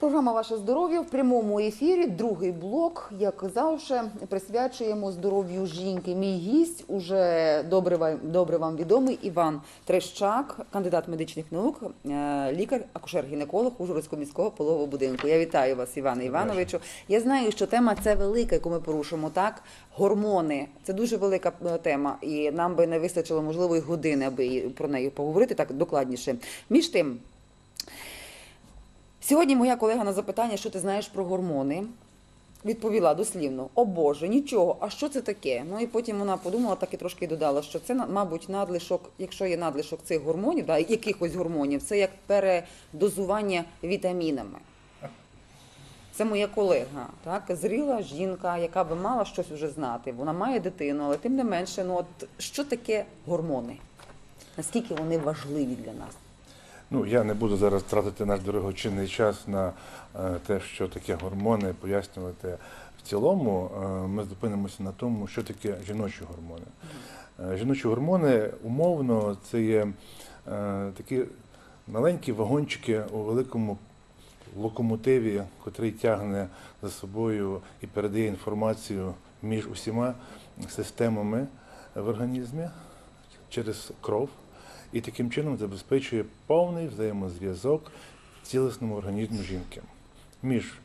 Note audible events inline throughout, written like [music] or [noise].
Програма Ваше здоров'я в прямому ефірі. Другий блок, як завжди, присвячуємо здоров'ю жінки. Мій гість уже добре вам, добре вам відомий Іван Трещак, кандидат медичних наук, е, лікар, акушер-гінеколог Ужгородського міського полового будинку. Я вітаю вас, Іване Івановичу. Я знаю, що тема це велика, яку ми порушимо. Так, гормони це дуже велика е, тема, і нам би не вистачило можливо і години, аби про неї поговорити так докладніше. Між тим. Сьогодні моя колега на запитання, що ти знаєш про гормони, відповіла дослівно: О Боже, нічого, а що це таке? Ну і потім вона подумала, так і трошки додала, що це, мабуть, надлишок, якщо є надлишок цих гормонів, да, якихось гормонів, це як передозування вітамінами. Це моя колега, так, зріла жінка, яка би мала щось вже знати. Вона має дитину, але тим не менше, ну от що таке гормони? Наскільки вони важливі для нас? Ну, я не буду зараз тратити наш дорогоцінний час на е, те, що таке гормони, пояснювати в цілому. Е, Ми зупинимося на тому, що таке жіночі гормони. Е, Жіночі гормони умовно це є такі маленькі вагончики у великому локомотиві, котрий тягне за собою і передає інформацію між усіма системами в організмі через кров і таким чином забезпечує повний взаємозв'язок в цілісному організму жінки між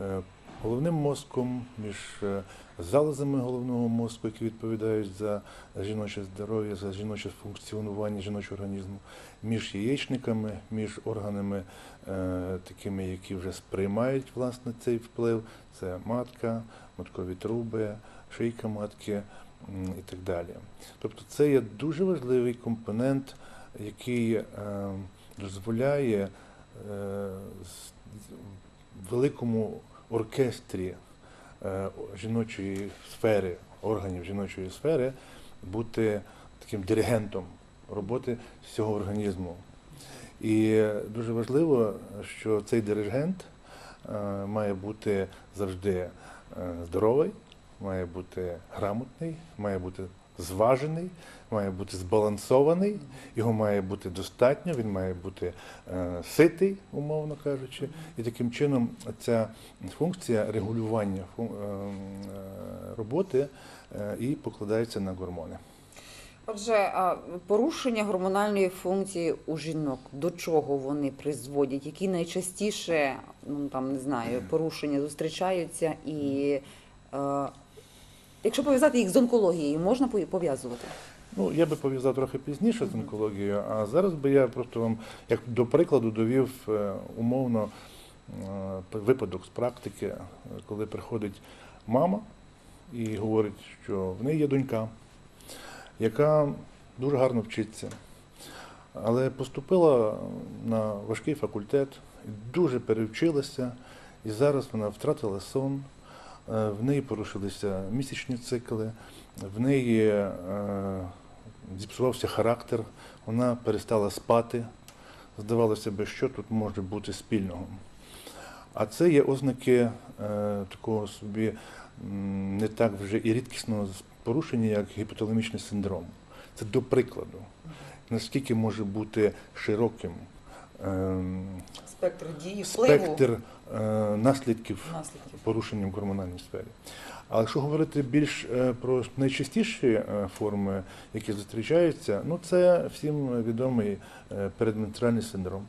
е, головним мозком, між е, залозами головного мозку, які відповідають за жіноче здоров'я, за жіноче функціонування жіночого організму, між яєчниками, між органами, е, такими, які вже сприймають власне цей вплив. Це матка, маткові труби, шийка матки і так далі. Тобто це є дуже важливий компонент, який е, дозволяє е, великому оркестрі е, жіночої сфери, органів жіночої сфери бути таким диригентом роботи всього організму. І дуже важливо, що цей диригент має бути завжди здоровий, має бути грамотний, має бути зважений, має бути збалансований, його має бути достатньо, він має бути е, ситий, умовно кажучи, і таким чином ця функція регулювання е, е, роботи е, і покладається на гормони. Отже, а порушення гормональної функції у жінок до чого вони призводять? Які найчастіше, ну там не знаю, порушення зустрічаються, і е, якщо пов'язати їх з онкологією, можна пов'язувати? Ну, я би пов'язав трохи пізніше з онкологією, а зараз би я просто вам, як до прикладу, довів е, умовно е, випадок з практики, е, коли приходить мама і говорить, що в неї є донька, яка дуже гарно вчиться, але поступила на важкий факультет, дуже перевчилася, і зараз вона втратила сон, в неї порушилися місячні цикли, в неї е, зіпсувався характер, вона перестала спати. Здавалося б, що тут може бути спільного. А це є ознаки е, такого собі не так вже і рідкісного порушення, як гіпоталамічний синдром. Це до прикладу, наскільки може бути широким Спектр дії, спектр е, наслідків наслідків. порушення в гормональній сфері. А якщо говорити більш е, про найчастіші е, форми, які зустрічаються, ну це всім відомий передменструальний синдром.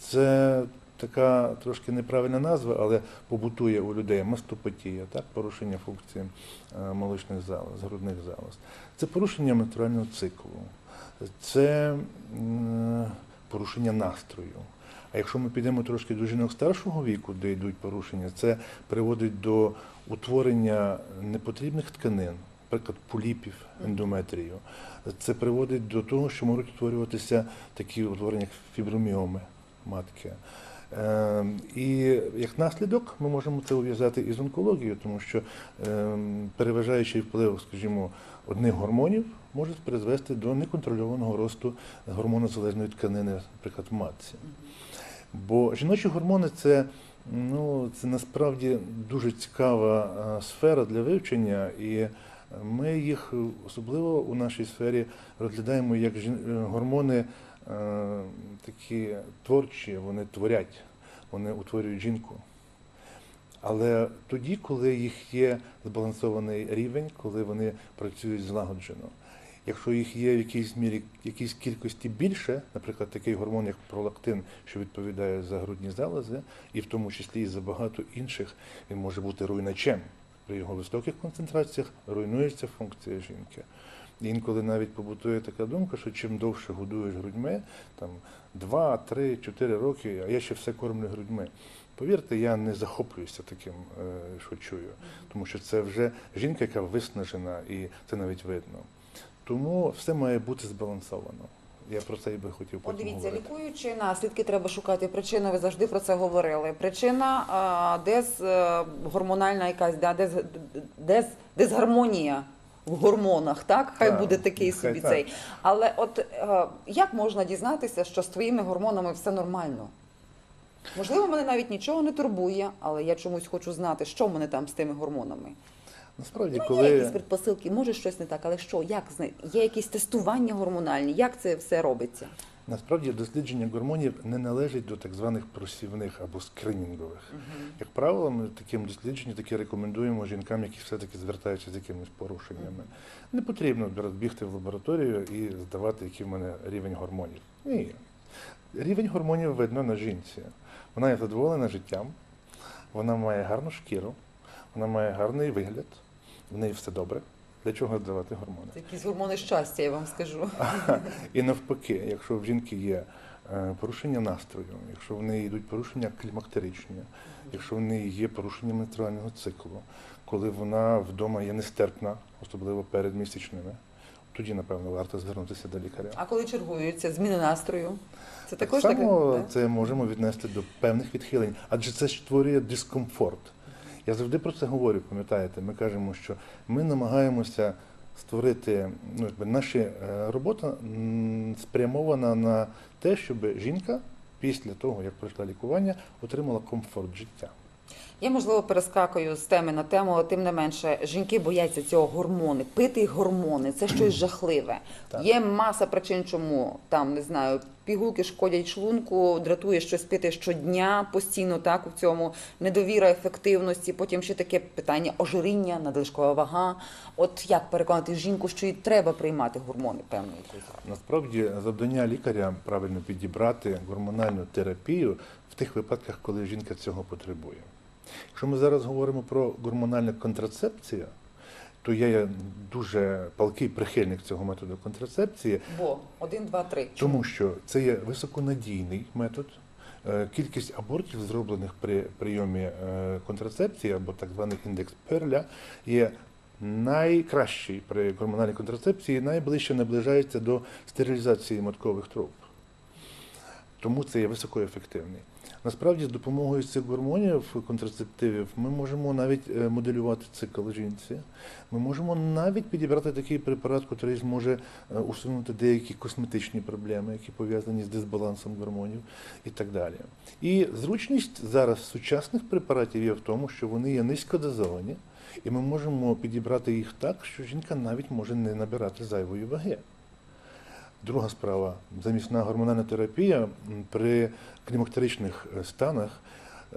Це така трошки неправильна назва, але побутує у людей мастопатія, так, порушення функції молочних залоз, грудних залоз. Це порушення менструального циклу, це порушення настрою. А якщо ми підемо трошки до жінок старшого віку, де йдуть порушення, це приводить до утворення непотрібних тканин, наприклад, поліпів, ендометрію. Це приводить до того, що можуть утворюватися такі утворення, як фіброміоми матки. Е, І як наслідок ми можемо це ув'язати із онкологією, тому що е, переважаючий вплив, скажімо, одних гормонів може призвести до неконтрольованого росту гормонозалежної тканини, наприклад, в матці. Бо жіночі гормони це, ну, це насправді дуже цікава е, сфера для вивчення, і ми їх особливо у нашій сфері розглядаємо як е, гормони е, такі творчі, вони творять. вони утворюють жінку. Але тоді, коли їх є збалансований рівень, коли вони працюють злагоджено. Якщо їх є в якійсь мірі, якійсь кількості більше, наприклад, такий гормон, як пролактин, що відповідає за грудні залози, і в тому числі і за багато інших, він може бути руйначем. При його високих концентраціях руйнується функція жінки. Інколи навіть побутує така думка, що чим довше годуєш грудьми, там 2, 3, 4 роки, а я ще все кормлю грудьми. Повірте, я не захоплююся таким, е, що чую, тому що це вже жінка, яка виснажена, і це навіть видно. Тому все має бути збалансовано. Я про це і би хотів От потім дивіться, говорити. лікуючи наслідки, треба шукати причину. Ви завжди про це говорили. Причина а, дез е, гормональна якась, да, дез, дез, дезгармонія в гормонах, так? Хай Так, буде такий нехай собі так. цей. Але от е, як можна дізнатися, що з твоїми гормонами все нормально? Можливо, мене навіть нічого не турбує, але я чомусь хочу знати, що в мене там з тими гормонами. Насправді, Ну, коли є якісь предпосилки, може щось не так, але що, як є якісь тестування гормональні, як це все робиться? Насправді дослідження гормонів не належить до так званих просівних або скринінгових. Як правило, ми таким дослідженням таки рекомендуємо жінкам, які все-таки звертаються з якимись порушеннями. Не потрібно бігти в лабораторію і здавати, який в мене рівень гормонів. Ні. Рівень гормонів видно на жінці. Вона є задоволена життям, вона має гарну шкіру, вона має гарний вигляд, в неї все добре. Для чого здавати гормони? Це якісь гормони щастя, я вам скажу. І навпаки, якщо в жінки є е, порушення настрою, якщо в неї йдуть порушення клімактеричні, якщо в неї є порушення менструального циклу, коли вона вдома є нестерпна, особливо перед місячними, тоді, напевно, варто звернутися до лікаря. А коли чергуються зміни настрою? Це Так також само таке? це можемо віднести до певних відхилень, адже це створює дискомфорт. Я завжди про це говорю, пам'ятаєте, ми кажемо, що ми намагаємося створити, ну, якби наша е, робота спрямована на те, щоб жінка після того, як пройшла лікування, отримала комфорт життя. Я можливо перескакую з теми на тему, тим не менше, жінки бояться цього гормони. Пити гормони це щось жахливе. Так. Є маса причин, чому там не знаю, пігулки шкодять шлунку, дратує щось пити щодня постійно, так у цьому недовіра ефективності. Потім ще таке питання ожиріння, надлишкова вага. От як переконати жінку, що їй треба приймати гормони певної? Насправді завдання лікаря правильно підібрати гормональну терапію в тих випадках, коли жінка цього потребує. Якщо ми зараз говоримо про гормональну контрацепцію, то я є дуже палкий прихильник цього методу контрацепції, Бо один, два, три. тому що це є високонадійний метод. Е, Кількість абортів, зроблених при прийомі е, контрацепції або так званий індекс Перля, є найкращий при гормональній контрацепції, найближче наближається до стерилізації маткових труб. Тому це є високоефективний. Насправді, з допомогою цих гормонів, контрацептивів, ми можемо навіть е, моделювати цикл жінці. Ми можемо навіть підібрати такий препарат, який зможе е, усунути деякі косметичні проблеми, які пов'язані з дисбалансом гормонів і так далі. І зручність зараз сучасних препаратів є в тому, що вони є низькодозовані, і ми можемо підібрати їх так, що жінка навіть може не набирати зайвої ваги. Друга справа. Замісна гормональна терапія при клімактеричних е, станах,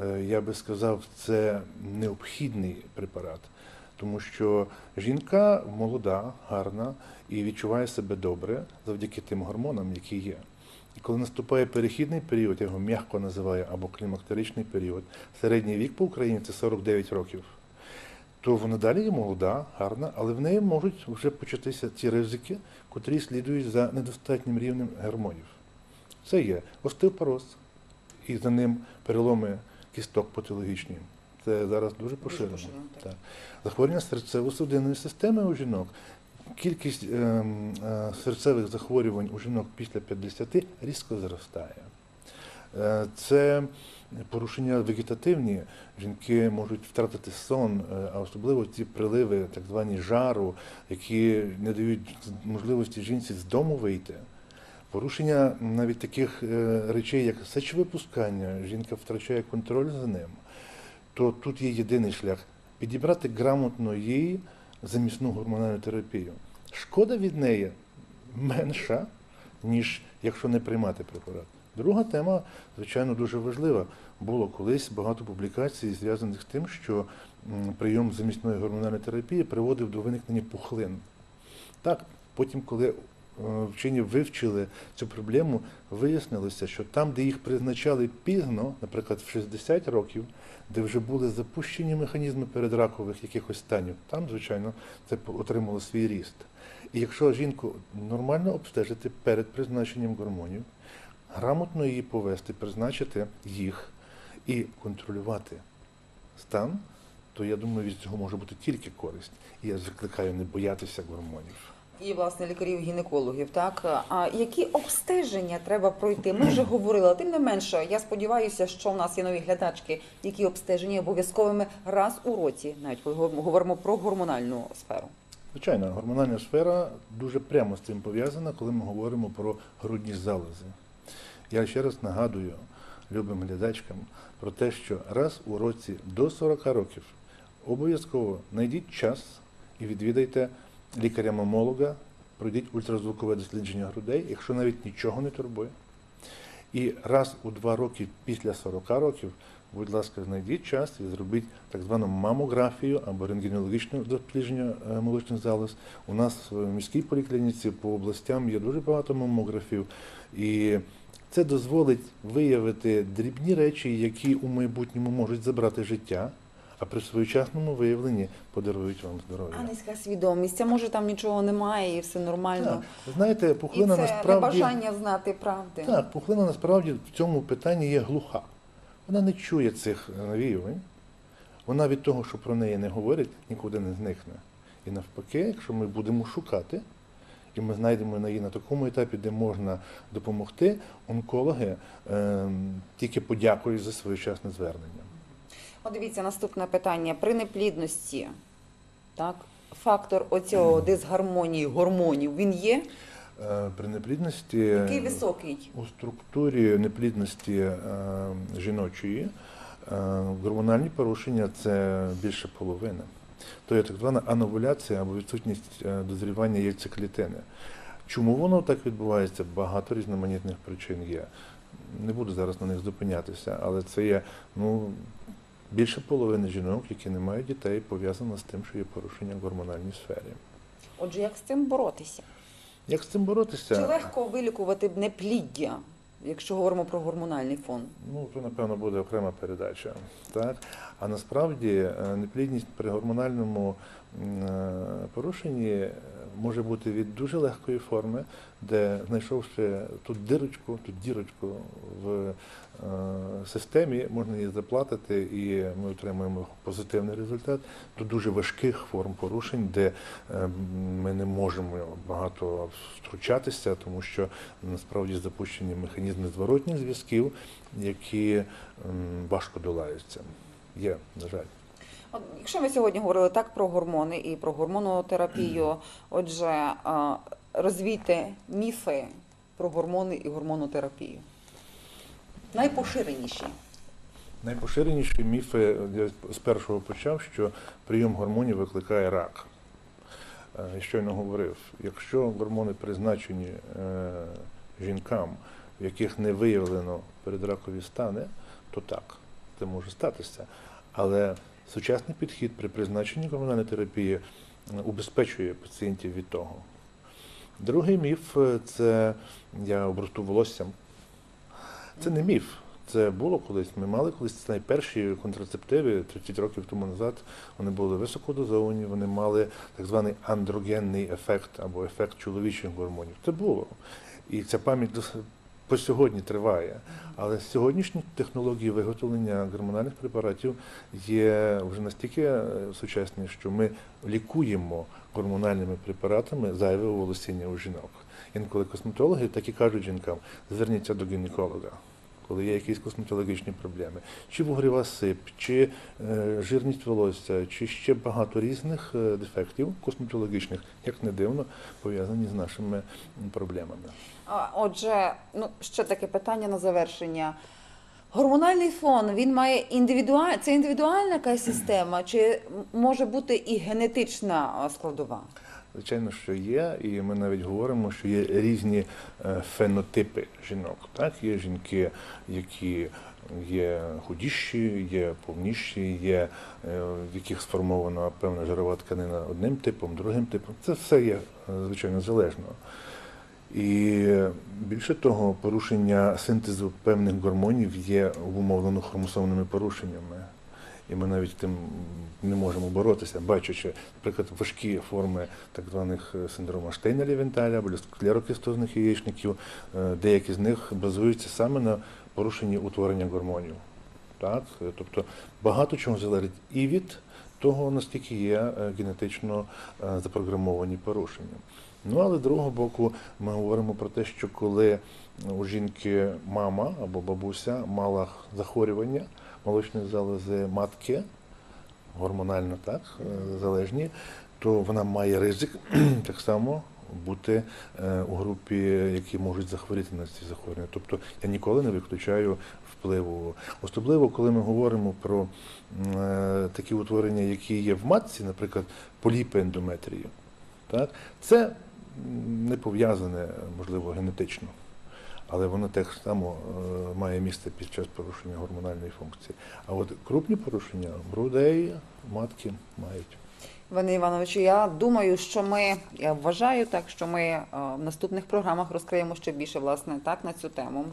е, я би сказав, це необхідний препарат, тому що жінка молода, гарна і відчуває себе добре завдяки тим гормонам, які є. І коли наступає перехідний період, я його м'яко називаю, або клімактеричний період, середній вік по Україні це 49 років то вона далі є молода, гарна, але в неї можуть вже початися ці ризики, котрі слідують за недостатнім рівнем гормонів. Це є остеопороз, і за ним переломи кісток патологічні. Це зараз дуже поширено. так. Захворювання серцево-судинної системи у жінок. Кількість ем, е, серцевих захворювань у жінок після 50 різко зростає. Е, Це порушення вегетативні. Жінки можуть втратити сон, е, а особливо ці приливи, так звані жару, які не дають можливості жінці з дому вийти. Порушення навіть таких е, речей, як сечовипускання, жінка втрачає контроль за ним, то тут є єдиний шлях підібрати грамотно їй замісну гормональну терапію. Шкода від неї менша, ніж якщо не приймати препарат. Друга тема, звичайно, дуже важлива. Було колись багато публікацій, зв'язаних з тим, що прийом замісної гормональної терапії приводив до виникнення пухлин. Так, потім, коли е, вчені вивчили цю проблему, вияснилося, що там, де їх призначали пізно, наприклад, в 60 років, де вже були запущені механізми передракових якихось станів, там, звичайно, це отримало свій ріст. І якщо жінку нормально обстежити перед призначенням гормонів, грамотно її повести, призначити їх і контролювати стан, то я думаю, від цього може бути тільки користь. І я закликаю не боятися гормонів. І власне лікарів-гінекологів, так а які обстеження треба пройти? Ми вже говорили. Тим не менше, я сподіваюся, що в нас є нові глядачки, які обстеження обов'язковими раз у році, навіть коли говоримо про гормональну сферу. Звичайно, гормональна сфера дуже прямо з цим пов'язана, коли ми говоримо про грудні залози. Я ще раз нагадую любим глядачкам про те, що раз у році до 40 років обов'язково знайдіть час і відвідайте лікаря-мамолога, пройдіть ультразвукове дослідження грудей, якщо навіть нічого не турбує. І раз у два роки після 40 років, будь ласка, знайдіть час і зробіть так звану мамографію або рентгенологічне дослідження е, молочних залоз. У нас в міській поліклініці по областям є дуже багато мамографів, і це дозволить виявити дрібні речі, які у майбутньому можуть забрати життя, а при своєчасному виявленні подарують вам здоров'я. А низька свідомість, а може там нічого немає і все нормально. Так, знаєте, І пухлина це насправді небажання знати правди. Так, пухлина насправді в цьому питанні є глуха. Вона не чує цих навіювань. Вона від того, що про неї не говорять, нікуди не зникне. І навпаки, якщо ми будемо шукати, і ми знайдемо її на такому етапі, де можна допомогти, онкологи ем, тільки подякують за своєчасне звернення. От дивіться, наступне питання. При неплідності, так, фактор оцього дисгармонії гормонів, він є? Е, При неплідності Який високий? у структурі неплідності е, жіночої е, гормональні порушення це більше половини. То є так звана ановуляція або відсутність е, дозрівання яйцеклітини. Чому воно так відбувається? Багато різноманітних причин є. Не буду зараз на них зупинятися, але це є ну, більше половини жінок, які не мають дітей, пов'язано з тим, що є порушення в гормональній сфері. Отже, як з цим боротися? Як з цим боротися? Чи легко вилікувати непліддя, якщо говоримо про гормональний фон? Ну, то, напевно, буде окрема передача. Так? А насправді е, неплідність при гормональному порушенні е, може бути від дуже легкої форми, де знайшовши тут дирочку, тут дірочку в е, системі, можна її заплатити, і ми отримуємо позитивний результат, до дуже важких форм порушень, де е, ми не можемо багато втручатися, тому що насправді запущені механізми зворотніх зв'язків, які важко долаються. Є, на жаль. Якщо ми сьогодні говорили так про гормони і про гормонотерапію, отже, розвійте міфи про гормони і гормонотерапію. Найпоширеніші. Найпоширеніші міфи, я з першого почав, що прийом гормонів викликає рак. Е, Я щойно говорив, якщо гормони призначені е, жінкам, в яких не виявлено передракові стани, то так, це може статися. Але сучасний підхід при призначенні гормональної терапії е, убезпечує пацієнтів від того. Другий міф е, це я обросту волоссям. Це не міф. Це було колись. Ми мали колись найперші контрацептиви 30 років тому назад. Вони були високодозовані, вони мали так званий андрогенний ефект або ефект чоловічих гормонів. Це було. І ця пам'ять по сьогодні триває. Але сьогоднішні технології виготовлення гормональних препаратів є вже настільки е, сучасні, що ми лікуємо гормональними препаратами зайве волосіння у жінок. Інколи косметологи так і кажуть жінкам, зверніться до гінеколога, коли є якісь косметологічні проблеми, чи вугрєва сип, чи е, жирність волосся, чи ще багато різних е, дефектів косметологічних, як не дивно, пов'язані з нашими проблемами. Отже, ну ще таке питання на завершення. Гормональний фон він має індивідуаль... це індивідуальна якась система, чи може бути і генетична складова? Звичайно, що є, і ми навіть говоримо, що є різні е, фенотипи жінок. Так, є жінки, які є худіші, є повніші, є е, в яких сформована певна жирова тканина одним типом, другим типом. Це все є е, звичайно залежно. І більше того, порушення синтезу певних гормонів є обумовлено хромосомними порушеннями. І ми навіть тим не можемо боротися, бачачи, наприклад, важкі форми так званих е, синдрома штейнера венталя або склерокістозних яєчників, е, деякі з них базуються саме на порушенні утворення гормонів. Так? Тобто багато чого залежить і від того, наскільки є е, генетично запрограмовані порушення. Ну, але з другого боку, ми говоримо про те, що коли у жінки мама або бабуся мала захворювання молочної залози матки, гормонально так, е, залежні, то вона має ризик [clears throat] так само бути е, у групі, які можуть захворіти на ці захворювання. Тобто я ніколи не виключаю впливу. Особливо, коли ми говоримо про е, такі утворення, які є в матці, наприклад, поліпи ендометрію. Так? Це не пов'язане, можливо, генетично. Але воно так само е, має місце під час порушення гормональної функції. А от крупні порушення грудей матки мають. Іване Івановичу, я думаю, що ми я вважаю так, що ми е, в наступних програмах розкриємо ще більше власне так на цю тему.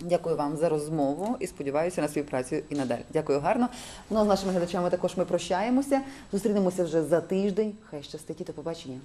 Дякую вам за розмову і сподіваюся на співпрацю і надалі. Дякую гарно. Ну а з нашими глядачами також ми прощаємося. Зустрінемося вже за тиждень. Хай щастить і до побачення.